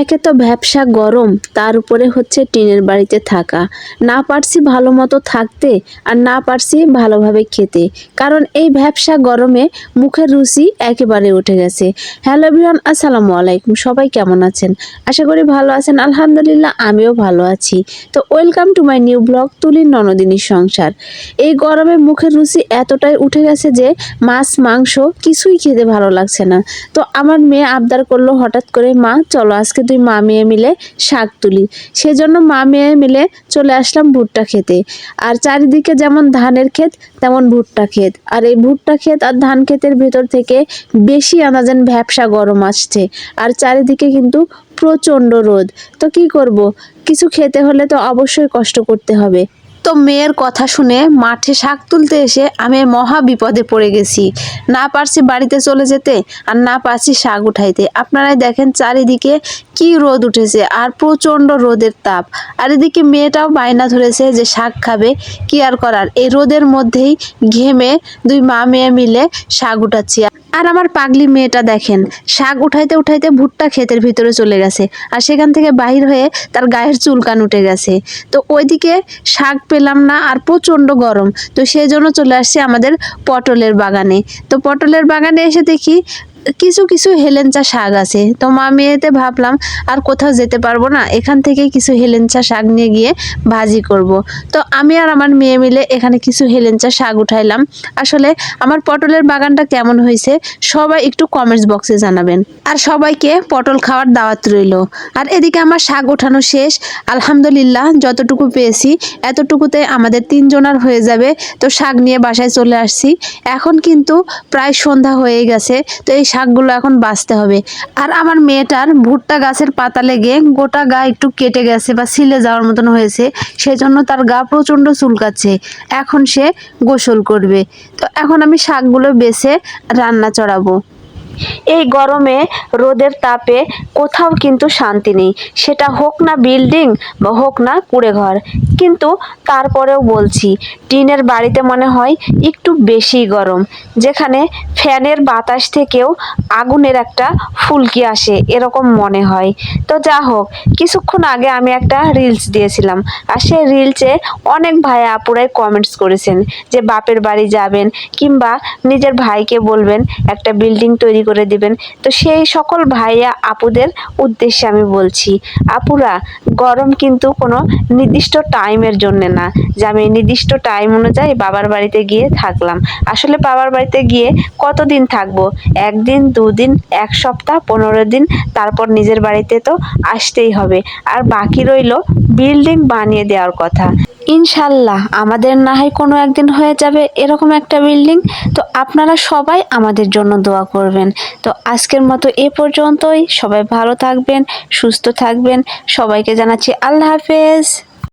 একে তো ব্যবসা গরম, তার উপরে হচ্ছে টিনের বাড়িতে থাকা। না পারছি ভালো মতো থাকতে আর না পারছি ভালোভাবে খেতে। কারণ এই ব্যবসা গরমে মুখের রুচি একেবারে উঠে গেছে। হ্যালো ভিয়ান আসসালামু আলাইকুম। সবাই কেমন আছেন? আশা করি ভালো আছেন। আলহামদুলিল্লাহ, আমিও ভালো আছি। তো welcome to my new blog, তুলির ননদিনীর সংসার। এই গরমে মুখের রুচি এতটাই উঠে গেছে যে মাছ, মাংস কিছুই খেতে ভালো লাগছে না। তো আমার মেয়ে আবদার করল হঠাৎ করে, মা, চলো আজকে তুই মা মেয়ে মিলে শাক তুলি। সেজন্য মা মেয়ে মিলে চলে আসলাম ভুট্টা খেতে। আর চারিদিকে যেমন ধানের ক্ষেত, তেমন ভুট্টা ক্ষেত। আর এই ভুট্টা ক্ষেত আর ধান ক্ষেতের ভেতর থেকে বেশি আনাজেন ভ্যাবসা গরম আসছে। আর চারিদিকে কিন্তু প্রচণ্ড রোদ। তো কি করব? কিছু খেতে হলে তো অবশ্যই কষ্ট করতে হবে। তো মেয়ের কথা শুনে মাঠে শাক তুলতে এসে আমি মহা বিপদে পড়ে গেছি। না পারছি বাড়িতে চলে যেতে আর না পারছি শাক উঠাইতে। আপনারাই দেখেন চারিদিকে কি রোদ উঠেছে আর প্রচণ্ড রোদের তাপ। আর এদিকে মেয়েটাও বায়না ধরেছে যে শাক খাবে, কি আর করার? এই রোদের মধ্যেই ঘেমে দুই মা মেয়ে মিলে শাক উঠাচ্ছি। আর আমার পাগলি মেয়েটা দেখেন, শাক উঠাইতে উঠাইতে ভুট্টা ক্ষেতের ভিতরে চলে গেছে। আর সেখান থেকে বাহির হয়ে তার গায়ের চুলকান উঠে গেছে। তো ওইদিকে শাক পেলাম না আর প্রচণ্ড গরম। তো সেই জন্য চলে আসছি আমাদের পটলের বাগানে। তো পটলের বাগানে এসে দেখি কিছু কিছু হেলেঞ্চা শাক আছে। তো মা মেয়েতে ভাবলাম আর কোথাও যেতে পারব না, এখান থেকে কিছু হেলেঞ্চা শাক নিয়ে গিয়ে ভাজি করব। তো আমি আর আমার মেয়ে মিলে এখানে কিছু হেলেঞ্চা শাক উঠাইলাম। আসলে আমার পটলের বাগানটা কেমন হয়েছে, সবাই একটু কমেন্টস বক্সে জানাবেন। আর সবাইকে পটল খাওয়ার দাওয়াত রইল। আর এদিকে আমার শাক ওঠানো শেষ। আলহামদুলিল্লাহ, যতটুকু পেয়েছি, এতটুকুতে আমাদের তিনজনার হয়ে যাবে। তো শাক নিয়ে বাসায় চলে আসছি। এখন কিন্তু প্রায় সন্ধ্যা হয়ে গেছে। তো এই শাকগুলো এখন বাঁচতে হবে। আর আমার মেয়েটার ভুট্টা গাছের পাতা লেগে গোটা গা একটু কেটে গেছে বা সিলে যাওয়ার মতন হয়েছে, সেজন্য তার গা প্রচণ্ড চুলকাচ্ছে। এখন সে গোসল করবে। তো এখন আমি শাকগুলো বেছে রান্না চড়াবো। এই গরমে রোদের তাপে কোথাও কিন্তু শান্তি নেই। সেটা হোক না বিল্ডিং বা হোক না কুড়ে ঘর। কিন্তু তারপরেও বলছি, টিনের বাড়িতে মনে হয় একটু বেশি গরম, যেখানে ফ্যানের বাতাস থেকেও আগুনের একটা ফুলকি আসে, এরকম মনে হয়। তো যা হোক, কিছুক্ষণ আগে আমি একটা রিলস দিয়েছিলাম, আর সেই রিলসে অনেক ভাই আপুরাই কমেন্টস করেছেন যে বাপের বাড়ি যাবেন কিংবা নিজের ভাইকে বলবেন, একটা বিল্ডিং তৈরি করে দিবেন। তো সেই সকল ভাইয়া আপুদের উদ্দেশ্যে আমি বলছি, আপুরা গরম কিন্তু কোনো নির্দিষ্ট টাইমের জন্য না। যে আমি নির্দিষ্ট টাইম অনুযায়ী বাবার বাড়িতে গিয়ে থাকলাম। আসলে বাবার বাড়িতে গিয়ে কতদিন থাকব? একদিন, দুদিন, এক সপ্তাহ, পনেরো দিন, তারপর নিজের বাড়িতে তো আসতেই হবে। আর বাকি রইল বিল্ডিং বানিয়ে দেওয়ার কথা। ইনশাল্লাহ, আমাদের না হয় কোনো একদিন হয়ে যাবে এরকম একটা বিল্ডিং তো আপনারা সবাই আমাদের জন্য দোয়া করবেন। তো আজকের মতো এ পর্যন্তই। সবাই ভালো থাকবেন, সুস্থ থাকবেন। সবাইকে জানাচ্ছি আল্লাহ হাফেজ।